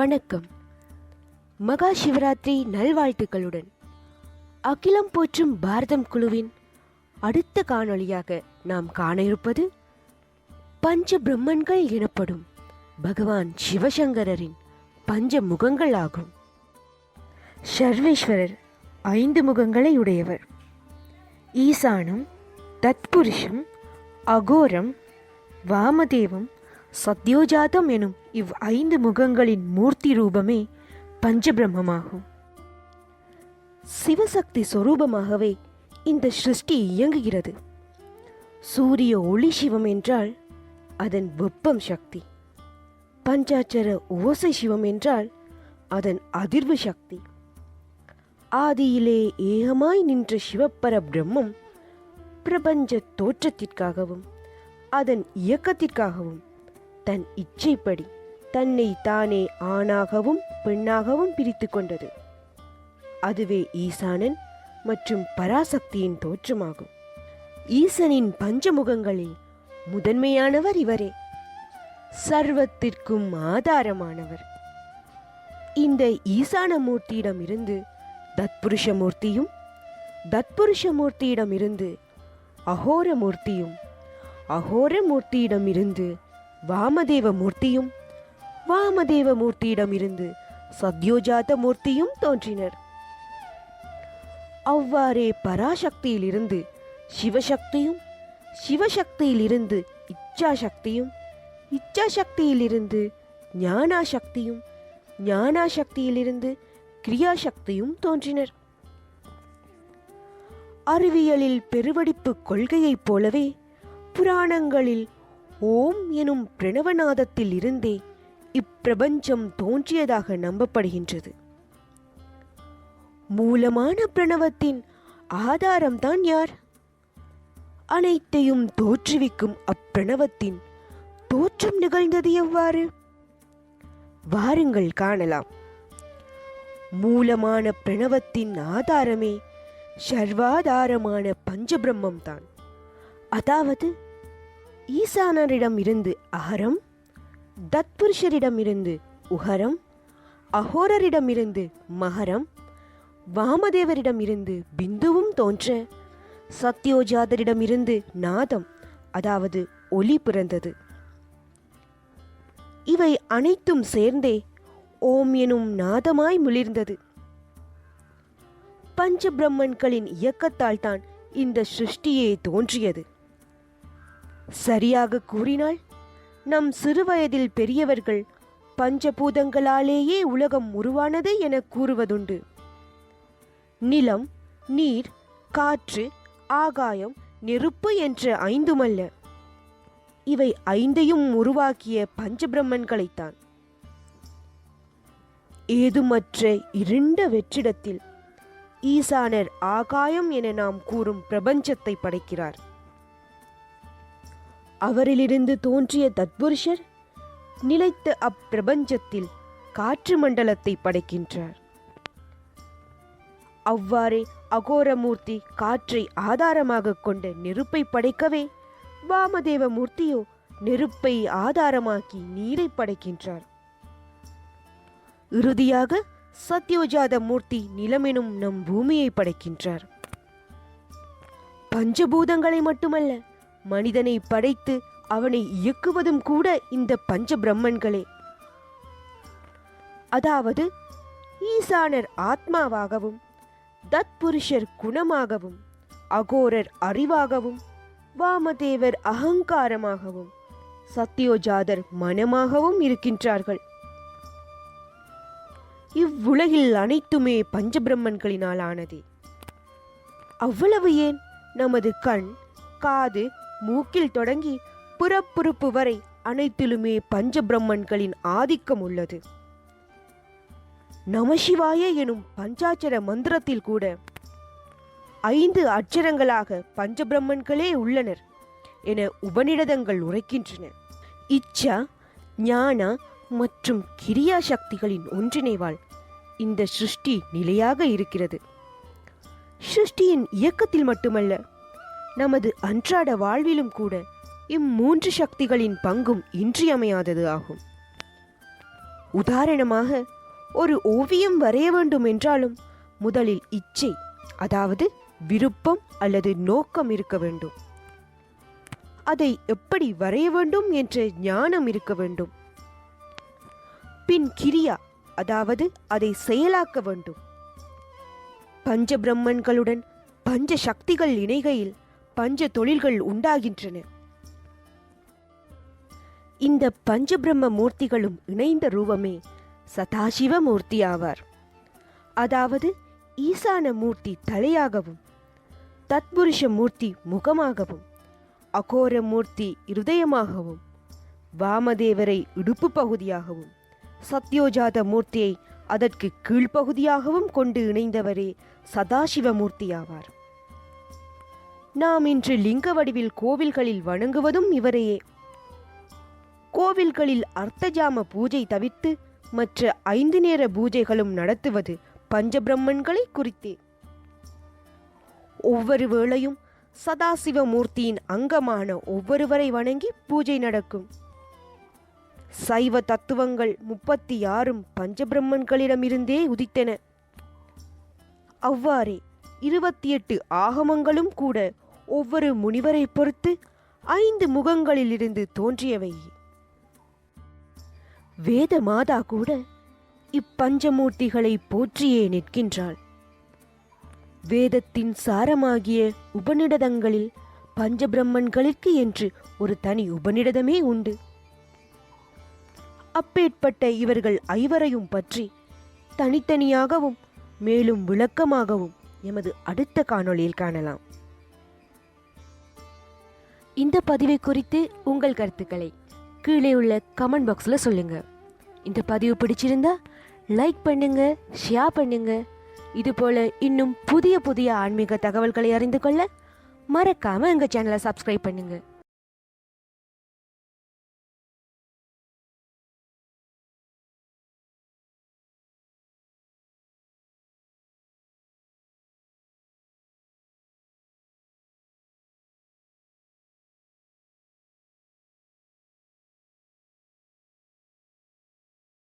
வணக்கம். மகா சிவராத்திரி நல்வாழ்த்துக்களுடன் அகிலம் போற்றும் பாரதம் குழுவின் அடுத்த காணொளியாக நாம் காண இருப்பது பஞ்ச பிரம்மன்கள் எனப்படும் பகவான் சிவசங்கரரின் பஞ்ச முகங்கள் ஆகும். சர்வேஸ்வரர் ஐந்து முகங்களை உடையவர். ஈசானம் தத்புருஷம் அகோரம் வாமதேவம் சத்யோஜாதம் எனும் இவ் ஐந்து முகங்களின் மூர்த்தி ரூபமே பஞ்சபிரம்மமாகும். சிவசக்தி சொரூபமாகவே இந்த சிருஷ்டி இயங்குகிறது. சூரிய ஒளி சிவம் என்றால் அதன் வெப்பம் சக்தி. பஞ்சாட்சர ஓசை சிவம் என்றால் அதன் அதிர்வு சக்தி. ஆதியிலே ஏகமாய் நின்ற சிவப்பர பிரம்மம் பிரபஞ்ச தோற்றத்திற்காகவும் அதன் இயக்கத்திற்காகவும் தன் இச்சைப்படி தன்னை தானே ஆணாகவும் பெண்ணாகவும் பிரித்து கொண்டது. அதுவே ஈசானன் மற்றும் பராசக்தியின் தோற்றமாகும். ஈசனின் பஞ்சமுகங்களில் முதன்மையானவர் இவரே. சர்வத்திற்கும் ஆதாரமானவர். இந்த ஈசான மூர்த்தியிடமிருந்து தத்புருஷ மூர்த்தியும் தத்புருஷ மூர்த்தியிடமிருந்து அகோர மூர்த்தியும் அகோர மூர்த்தியிடமிருந்து வாமதேவ மூர்த்தியும் வாமதேவ மூர்த்தியிடம் இருந்து சத்யோஜாத மூர்த்தியும் தோன்றினர். அவ்வாறே பராசக்தியிலிருந்து சிவசக்தியும் சிவசக்தியிலிருந்து இச்சாசக்தியும் இச்சாசக்தியிலிருந்து ஞானாசக்தியும் ஞானாசக்தியிலிருந்து கிரியாசக்தியும் தோன்றினர். அறிவியலில் பெருவடிப்பு கொள்கையைப் போலவே புராணங்களில் ஓம் எனும் பிரணவநாதத்தில் இருந்தே இப்பிரபஞ்சம் தோன்றியதாக நம்பப்படுகின்றது. மூலமான பிரணவத்தின் ஆதாரம்தான் யார்? அனைத்தையும் தோற்றுவிக்கும் அப்பிரணவத்தின் தோற்றம் நிகழ்ந்தது எவ்வாறு? வாருங்கள் காணலாம். மூலமான பிரணவத்தின் ஆதாரமே சர்வாதாரமான பஞ்சபிரம்மம் தான் அதாவது ஈசானரிடம் இருந்து அகரம் தத்புருஷரிடமிருந்து உகரம் அகோரரிடமிருந்து மகரம் வாமதேவரிடமிருந்து பிந்துவும் தோன்ற சத்யோஜாதரிடமிருந்து நாதம் அதாவது ஒளி பிறந்தது. இவை அனைத்தும் சேர்ந்தே ஓம் எனும் நாதமாய் மிளிர்ந்தது. பஞ்ச பிரம்மன்களின் இயக்கத்தால் தான் இந்த சிருஷ்டியே தோன்றியது. சரியாக கூறினால் நம் சிறுவயதில் பெரியவர்கள் பஞ்சபூதங்களாலேயே உலகம் உருவானது என கூறுவதுண்டு. நிலம் நீர் காற்று ஆகாயம் நெருப்பு என்ற ஐந்துமல்ல. இவை ஐந்தையும் உருவாக்கிய பஞ்சபிரம்மன்களைத்தான். ஏதுமற்ற இருண்ட வெற்றிடத்தில் ஈசானர் ஆகாயம் என நாம் கூறும் பிரபஞ்சத்தை படைக்கிறார். அவரிலிருந்து தோன்றிய தத்புருஷர் நிலைத்த அப்பிரபஞ்சத்தில் காற்று மண்டலத்தை படைக்கின்றார். அவ்வாறே அகோரமூர்த்தி காற்றை ஆதாரமாக கொண்ட நெருப்பை படைக்கவே வாமதேவ மூர்த்தியோ நெருப்பை ஆதாரமாக்கி நீரை படைக்கின்றார். இறுதியாக சத்யோஜாத மூர்த்தி நிலமெனும் நம் பூமியை படைக்கின்றார். பஞ்சபூதங்களை மட்டுமல்ல மனிதனை படைத்து அவனை இயக்குவதும் கூட இந்த பஞ்ச பிரம்மன்களே அதாவது ஈசானர் ஆத்மாவாகவும் தத்புருஷர் குணமாகவும் அகோரர் அறிவாகவும் வாமதேவர் அகங்காரமாகவும் சத்யோஜாதர் மனமாகவும் இருக்கின்றார்கள். இவ்வுலகில் அனைத்துமே பஞ்சபிரம்மன்களினால் ஆனதே அவ்வளவு ஏன்? நமது கண் காது மூக்கில் தொடங்கி புறப்புறுப்பு வரை அனைத்திலுமே பஞ்சபிரம்மன்களின் ஆதிக்கம் உள்ளது. நமசிவாய எனும் பஞ்சாட்சர மந்திரத்தில் கூட ஐந்து அச்சரங்களாக பஞ்சபிரம்மன்களே உள்ளனர் என உபநிடதங்கள் உரைக்கின்றன. இச்சா ஞான மற்றும் கிரியா சக்திகளின் ஒன்றிணைவால் இந்த சிருஷ்டி நிலையாக இருக்கிறது. சிருஷ்டியின் இயக்கத்தில் மட்டுமல்ல நமது அன்றாட வாழ்விலும் கூட இம்மூன்று சக்திகளின் பங்கும் இன்றியமையாதது ஆகும். உதாரணமாக ஒரு ஓவியம் வரைய வேண்டும் என்றாலும் முதலில் இச்சை அதாவது விருப்பம் அல்லது நோக்கம் இருக்க வேண்டும். அதை எப்படி வரைய வேண்டும் என்ற ஞானம் இருக்க வேண்டும். பின் கிரியா அதாவது அதை செயலாக்க வேண்டும். பஞ்ச பிரம்மன்களுடன் பஞ்ச சக்திகள் இணைகையில் பஞ்ச தொழில்கள் உண்டாகின்றன. இந்த பஞ்சபிரம்ம மூர்த்திகளும் இணைந்த ரூபமே சதாசிவ மூர்த்தி ஆவார் அதாவது ஈசான மூர்த்தி தலையாகவும் தத்புருஷ மூர்த்தி முகமாகவும் அகோர மூர்த்தி இருதயமாகவும் வாமதேவரை இடுப்பு பகுதியாகவும் சத்யோஜாத மூர்த்தியை அதற்கு கீழ்ப்பகுதியாகவும் கொண்டு இணைந்தவரே சதாசிவ மூர்த்தியாவார். நாம் இன்று லிங்க வடிவில் கோவில்களில் வணங்குவதும் இவரையே. கோவில்களில் அர்த்தஜாம பூஜை தவிர்த்து மற்ற ஐந்து நேர பூஜைகளும் நடத்துவது பஞ்சபிரம்மன்களை குறித்தே. ஒவ்வொரு வேளையும் சதாசிவ மூர்த்தியின் அங்கமான ஒவ்வொருவரை வணங்கி பூஜை நடக்கும். சைவ தத்துவங்கள் முப்பத்தி ஆறும் பஞ்சபிரம்மன்களிடமிருந்தே உதித்தன. அவ்வாறே இருபத்தி எட்டு ஆகமங்களும் கூட ஒவ்வொரு முனிவரை பொறுத்து ஐந்து முகங்களிலிருந்து தோன்றியவை. வேத மாதா கூட இப்பஞ்சமூர்த்திகளை போற்றியே நிற்கின்றாள். வேதத்தின் சாரமாகிய உபநிடதங்களில் பஞ்சபிரம்மன்களுக்கு என்று ஒரு தனி உபநிடதமே உண்டு. அப்பேற்பட்ட இவர்கள் ஐவரையும் பற்றி தனித்தனியாகவும் மேலும் விளக்கமாகவும் எமது அடுத்த காணொளியில் காணலாம். இந்த பதிவை குறித்து உங்கள் கருத்துக்களை கீழே உள்ள கமெண்ட் பாக்ஸில் சொல்லுங்கள் இந்த பதிவு பிடிச்சிருந்தா லைக் பண்ணுங்க ஷேர் பண்ணுங்க. இதுபோல் இன்னும் புதிய புதிய ஆன்மீக தகவல்களை அறிந்து கொள்ள மறக்காமல் எங்கள் சேனலை சப்ஸ்கிரைப் பண்ணுங்கள்